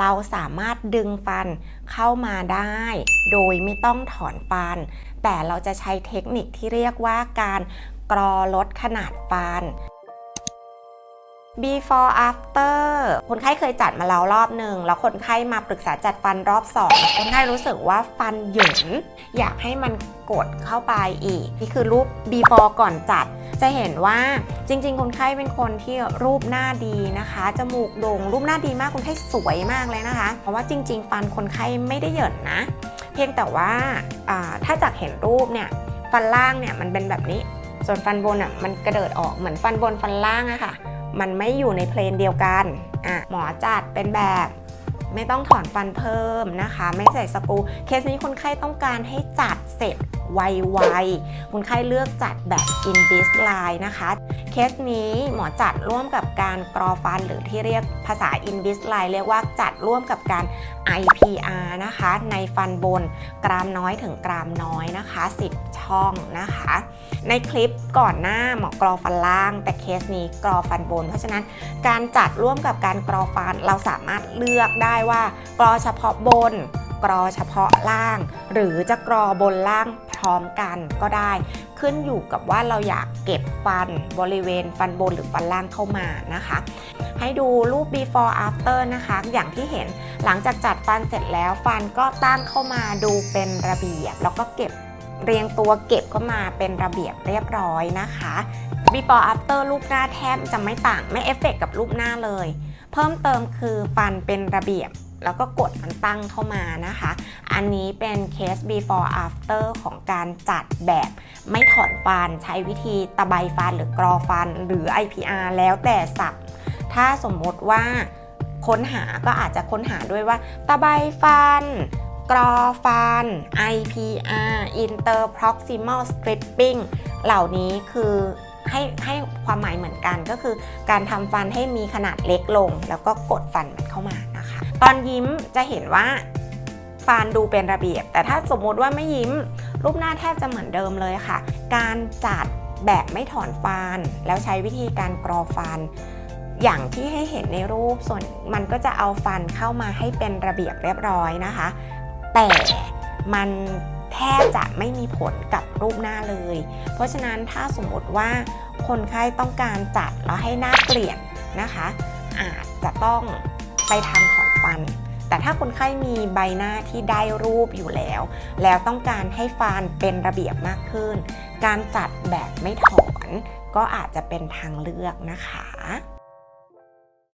เราสามารถดึงฟันเข้ามาได้ โดยไม่ต้องถอนฟัน แต่เราจะใช้เทคนิคที่เรียกว่าการกรอลดขนาดฟัน before after คนไข้เคยจัดมาแล้วรอบหนึ่ง แล้วคนไข้มาปรึกษาจัดฟันรอบสองคนไข้รู้สึกว่าฟันหยินอยากให้มันกดเข้าไปอีก นี่คือรูป before ก่อนจัด จะเห็นว่าจริง ๆ คนไข้เป็นคนที่รูปหน้าดีนะคะ จมูกโด่งรูปหน้าดีมากคนไข้สวยมากเลยนะคะ เพราะว่าจริง ๆ ฟันคนไข้ไม่ได้เหยินนะ เพียงแต่ว่าถ้าจากเห็นรูปเนี่ยฟันล่างเนี่ยมันเป็นแบบนี้ ส่วนฟันบนอะมันกระเดิดออกเหมือนฟันบนฟันล่างอะค่ะ มันไม่อยู่ในเพลนเดียวกันอะหมอจัดเป็นแบบไม่ต้องถอนฟันเพิ่มนะคะ ไม่ใส่สกรูเคสนี้คนไข้ต้องการให้จัดเสร็จ ไวๆคนไข้เลือกจัดแบบ Invisalign นะคะ เคสนี้หมอจัดร่วมกับการกรอฟันหรือที่เรียกภาษา Invisalign เรียกว่าจัดร่วมกับการ IPR นะคะ ในฟันบนกรามน้อยถึงกรามน้อยนะคะ 10 ช่องนะคะ ในคลิปก่อนหน้าหมอกรอฟันล่าง แต่เคสนี้กรอฟันบน เพราะฉะนั้นการจัดร่วมกับการกรอฟันเราสามารถเลือกได้ว่ากรอเฉพาะบน กรอเฉพาะล่าง หรือจะกรอบนล่างพร้อมกันก็ได้ ขึ้นอยู่กับว่าเราอยากเก็บฟันบริเวณฟันบนหรือฟันล่างเข้ามานะคะ ให้ดูรูป before after นะคะ อย่างที่เห็นหลังจากจัดฟันเสร็จแล้วฟันก็ตั้งเข้ามาดูเป็นระเบียบ แล้วก็เก็บเรียงตัวเก็บเข้ามาเป็นระเบียบเรียบร้อยนะคะ before after รูปหน้าแทบจะไม่ต่างไม่เอฟเฟกต์กับรูปหน้าเลย เพิ่มเติมคือฟันเป็นระเบียบ แล้วก็กดมันตั้งเข้ามานะคะ อันนี้เป็นเคส before after ของการจัดแบบไม่ถอนฟัน ใช้วิธีตะไบฟันหรือกรอฟัน หรือ IPR แล้วแต่สับถ้าสมมติว่าค้นหาก็อาจจะค้นหาด้วยว่า ตะไบฟัน กรอฟัน IPR interproximal stripping เหล่านี้คือให้ให้ความหมายเหมือนกันก็คือการทำฟันให้มีขนาดเล็กลง แล้วก็กดฟันมันเข้ามา ตอนยิ้มจะเห็นว่าฟันดูเป็นระเบียบ แต่ถ้าสมมติว่าไม่ยิ้ม รูปหน้าแทบจะเหมือนเดิมเลยค่ะ การจัดแบบไม่ถอนฟัน แล้วใช้วิธีการกรอฟัน อย่างที่ให้เห็นในรูปส่วนมันก็จะเอาฟันเข้ามาให้เป็นระเบียบเรียบร้อยนะคะ แต่มันแทบจะไม่มีผลกับรูปหน้าเลย เพราะฉะนั้นถ้าสมมติว่าคนไข้ต้องการจัดแล้วให้หน้าเปลี่ยนนะคะ อาจจะต้อง ไปทำถอนฟัน แต่ถ้าคนไข้มีใบหน้าที่ได้รูปอยู่แล้ว แล้วต้องการให้ฟันเป็นระเบียบมากขึ้น การจัดแบบไม่ถอนก็อาจจะเป็นทางเลือกนะคะ